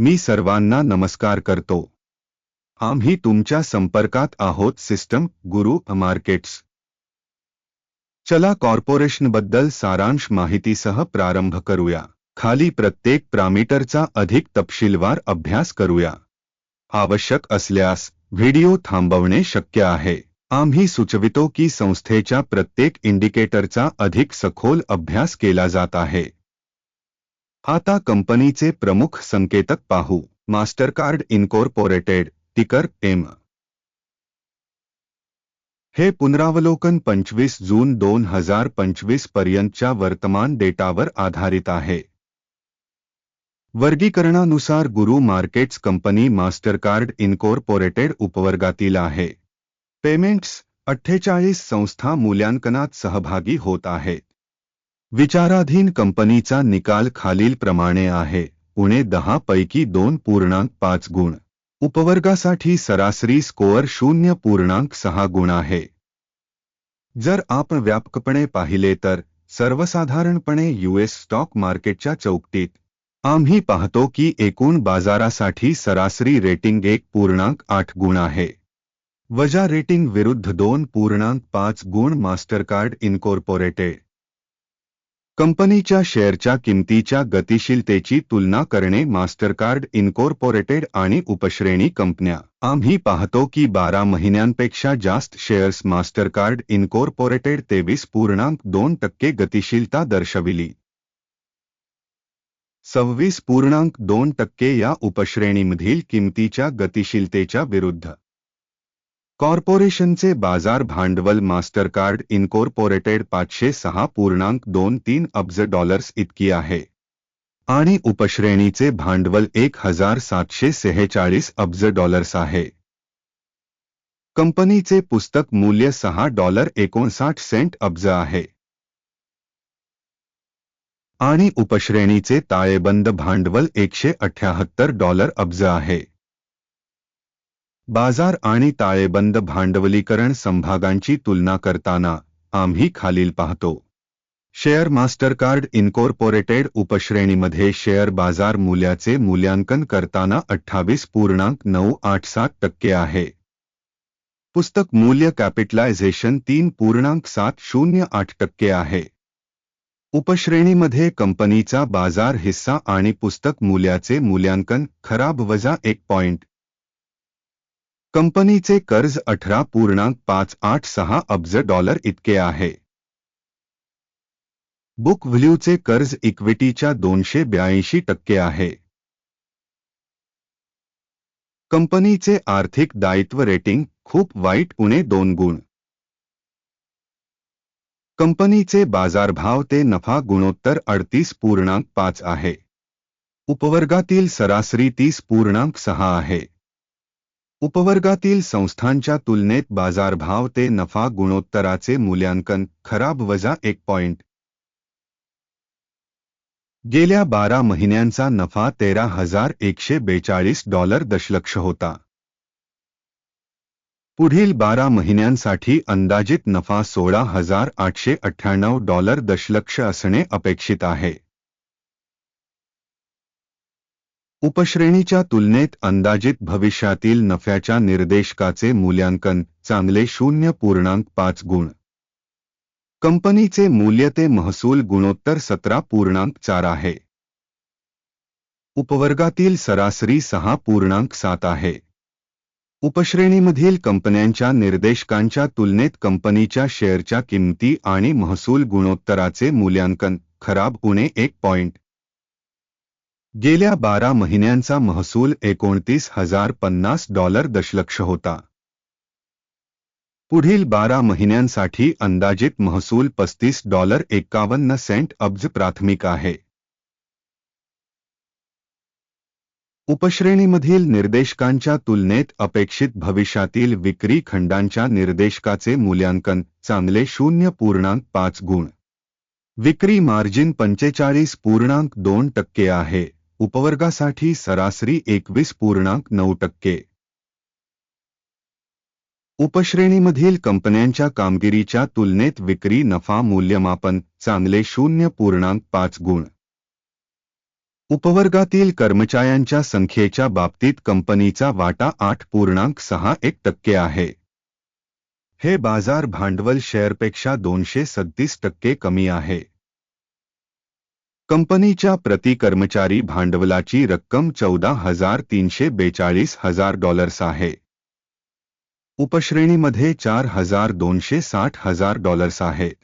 मी सर्वांना नमस्कार करतो. आम्ही तुमच्या संपर्कात आहोत, सिस्टम, गुरु, मार्केट्स. चला कॉर्पोरेशनबद्दल सारांश माहितीसह प्रारंभ करूया. खाली प्रत्येक प्रामीटरचा अधिक तपशीलवार अभ्यास करूया. आवश्यक असल्यास व्हिडिओ थांबवणे शक्य आहे. आम्ही सुचवितो की संस्थेच्या प्रत्येक इंडिकेटरचा अधिक सखोल अभ्यास केला जात आहे. आता कंपनीचे प्रमुख संकेतक पाहू. Mastercard incorporated ticker M. हे पुनरावलोकन पंचवीस जून दोन हजार पंचवीस पर्यंतच्या वर्तमान डेटावर आधारित आहे. वर्गीकरणानुसार guru markets company Mastercard incorporated उपवर्गातील आहे. पेमेंट्स अठ्ठेचाळीस संस्था मूल्यांकनात सहभागी होत आहेत विचाराधीन कंपनीचा निकाल खालीलप्रमाणे आहे. उणे दहा पैकी दोन पूर्णांक पाच गुण. उपवर्गासाठी सरासरी स्कोअर शून्य पूर्णांक सहा गुण आहे. जर आपण व्यापकपणे पाहिले तर सर्वसाधारणपणे यूएस स्टॉक मार्केटच्या चौकटीत आम्ही पाहतो की एकूण बाजारासाठी सरासरी रेटिंग एक पूर्णांक आठ गुण आहे. वजा रेटिंग विरुद्ध दोन पूर्णांक पाच गुण मास्टरकार्ड इन्कॉर्पोरेटेड. कंपनीच्या शेअरच्या किमतीच्या गतिशीलतेची तुलना करणे मास्टरकार्ड इन्कॉर्पोरेटेड आणि उपश्रेणी कंपन्या. आम्ही पाहतो की बारा महिन्यांपेक्षा जास्त शेअर्स मास्टरकार्ड इन्कॉर्पोरेटेड तेवीस पूर्णांक दोन टक्के गतिशीलता दर्शविली. सव्वीस पूर्णांक दोन टक्के या उपश्रेणीमधील किमतीच्या गतिशीलतेच्या विरुद्ध. कॉर्पोरेशनचे बाज़ार भांडवल, मास्टरकार्ड, इन्कॉर्पोरेटेड पाचशे सहा, पूर्णांक दोन, तीन अब्ज डॉलर्स इतकी आहे आणि उपश्रेणीचे भांडवल एक हज़ार सातशे सेहेचाळीस अब्ज डॉलर्स आहे. कंपनीचे पुस्तक मूल्य सहा डॉलर एकोणसाठ सेंट अब्ज आहे. आणि उपश्रेणीचे ताळेबंद भांडवल एकशे अठ्याहत्तर डॉलर अब्ज आहे. बाजार आणि ताळेबंद भांडवलीकरण संभागांची तुलना करताना आम्ही खालील पाहतो. शेअर मास्टरकार्ड इन्कॉर्पोरेटेड उपश्रेणीमध्ये शेअर बाजार मूल्याचे मूल्यांकन करताना अठ्ठावीस पूर्णांक नऊ आठ सात टक्के आहे. पुस्तक मूल्य कॅपिटलायझेशन तीन पूर्णांक सात शून्य आठ टक्के आहे. उपश्रेणीमध्ये कंपनीचा बाजार हिस्सा आणि पुस्तक मूल्याचे मूल्यांकन खराब वजा एक पॉइंट कंपनीचे कर्ज अठरा पूर्णांक पाच आठ सहा अब्ज डॉलर इतके आहे. बुक व्हॅल्यूचे कर्ज इक्विटीच्या दोनशे ब्याऐंशी टक्के आहे. कंपनीचे आर्थिक दायित्व रेटिंग खूप वाईट उणे दोन गुण. कंपनीचे बाजारभाव ते नफा गुणोत्तर अडतीस पूर्णांक पाच आहे. उपवर्गातील सरासरी तीस पूर्णांक सहा आहे. उपवर्गातील संस्थांच्या तुलनेत बाजारभाव ते नफा गुणोत्तराचे मूल्यांकन खराब वजा एक पॉइंट. गेल्या बारा महिन्यांचा नफा तेरा हजार एकशे बेचाळीस डॉलर दशलक्ष होता. पुढील बारा महिन्यांसाठी अंदाजित नफा सोळा हजार आठशे अठ्ठ्याण्णव डॉलर दशलक्ष असणे अपेक्षित आहे. उपश्रेणीच्या तुलनेत अंदाजित भविष्यातील नफ्याच्या निर्देशकाचे मूल्यांकन चांगले शून्य पूर्णांक पाच गुण. कंपनीचे मूल्य ते महसूल गुणोत्तर सतरा पूर्णांक चार आहे. उपवर्गातील सरासरी सहा पूर्णांक सात आहे. उपश्रेणीमधील कंपन्यांच्या निर्देशकांच्या तुलनेत कंपनीच्या शेअरच्या किंमती आणि महसूल गुणोत्तराचे मूल्यांकन खराब उणे एक पॉइंट. गेल्या बारा महिन्यांचा महसूल एकोणतीस हजार पन्नास डॉलर दशलक्ष होता. पुढील बारा महिन्यांसाठी अंदाजित महसूल पस्तीस डॉलर एकावन्न सेंट अब्ज प्राथमिक आहे. उपश्रेणीमधील निर्देशकांच्या तुलनेत अपेक्षित भविष्यातील विक्री खंडांच्या निर्देशकाचे मूल्यांकन चांगले शून्य पूर्णांक पाच गुण. विक्री मार्जिन पंचेचाळीस पूर्णांक दोन टक्के आहे. उपवर्गासाठी सरासरी एकवीस पूर्णांक नऊ टक्के. उपश्रेणीमधील कंपन्यांच्या कामगिरीच्या तुलनेत विक्री नफा मूल्यमापन चांगले शून्य पूर्णांक पाच गुण. उपवर्गातील कर्मचाऱ्यांच्या संख्येच्या बाबतीत कंपनीचा वाटा आठ पूर्णांक सहा एक टक्के आहे. हे बाजार भांडवल शेअरपेक्षा दोनशे सत्तीस टक्के कमी आहे. कंपनीच्या प्रति कर्मचारी भांडवलाची रक्कम चौदा हज़ार तीनशे बेचाळीस हज़ार डॉलर्स आहे. उपश्रेणीमध्ये चार हज़ार दोनशे साठ हज़ार डॉलर्स आहेत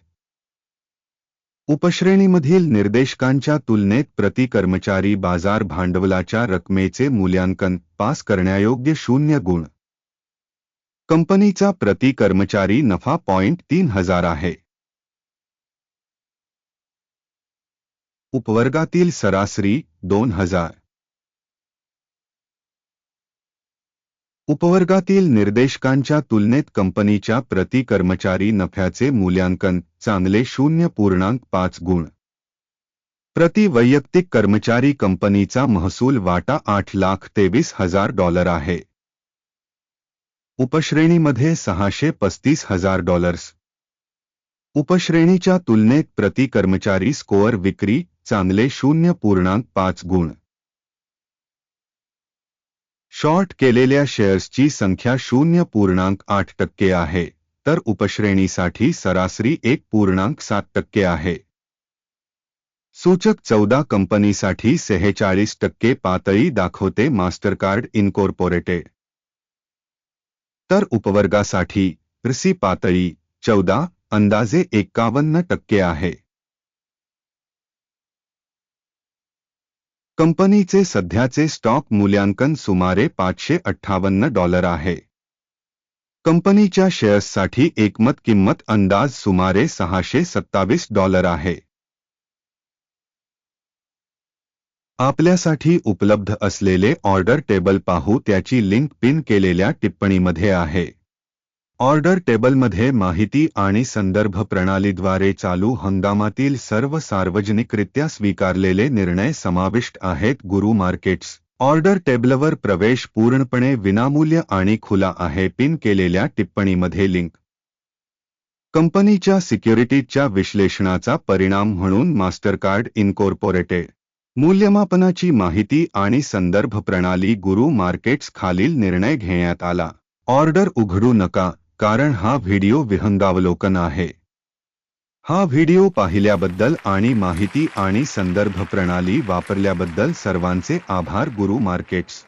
उपश्रेणीमधील निर्देशकांच्या तुलनेत प्रति कर्मचारी बाज़ार भांडवलाच्या रकमेचे मूल्यांकन पास करण्यायोग्य शून्य गुण. कंपनीचा प्रति कर्मचारी नफा पॉइंट तीन हज़ार आहे. उपवर्गातील सरासरी दोन हजार. उपवर्गातील निर्देशकांच्या तुलनेत कंपनीच्या प्रति कर्मचारी नफ्याचे मूल्यांकन चांगले शून्य पूर्णांक पाच गुण. प्रति वैयक्तिक कर्मचारी कंपनीचा महसूल वाटा आठ लाख तेवीस हजार डॉलर आहे. उपश्रेणीमध्ये सहाशे पस्तीस हजार डॉलर्स. उपश्रेणीच्या तुलनेत प्रति कर्मचारी स्कोअर विक्री चांगले शून्य पूर्णांक पाच गुण. शॉर्ट केलेल्या शेअर्सची संख्या शून्य पूर्णांक आठ टक्के आहे, तर उपश्रेणीसाठी सरासरी एक पूर्णांक सात टक्के आहे. सूचक चौदा कंपनीसाठी सेहेचाळीस टक्के पातळी दाखवते मास्टरकार्ड इनकॉर्पोरेटेड. तर उपवर्गासाठी रसी पातळी चौदा, अंदाजे एक्कावन्न टक्के आहे. कंपनीचे सध्याचे स्टॉक मूल्यांकन सुमारे पाचशे अठ्ठावन्न डॉलर आहे. कंपनीच्या शेअर्ससाठी एकमत किंमत अंदाज सुमारे सहाशे सत्तावीस डॉलर आहे. आपल्यासाठी उपलब्ध असलेले ऑर्डर टेबल पाहू त्याची लिंक पिन केलेल्या टिप्पणीमध्ये आहे. ऑर्डर टेबलमध्ये माहिती आणि संदर्भ प्रणालीद्वारे चालू हंगामातील सर्व सार्वजनिकरित्या स्वीकारलेले निर्णय समाविष्ट आहेत. गुरु मार्केट्स. ऑर्डर टेबलवर प्रवेश पूर्णपणे विनामूल्य आणि खुला आहे. पिन केलेल्या टिप्पणीमध्ये लिंक. कंपनीच्या सिक्युरिटीजच्या विश्लेषणाचा परिणाम म्हणून मास्टरकार्ड इनकॉर्पोरेटेड मूल्यमापनाची माहिती आणि संदर्भ प्रणाली गुरु मार्केट्स खालील निर्णय घेण्यात आला. ऑर्डर उघडू नका. कारण हा व्हिडिओ विहंगावलोकन आहे. हा व्हिडिओ पाहिल्याबद्दल आणि माहिती आणि संदर्भ प्रणाली वापरल्याबद्दल सर्वांचे आभार गुरु मार्केट्स.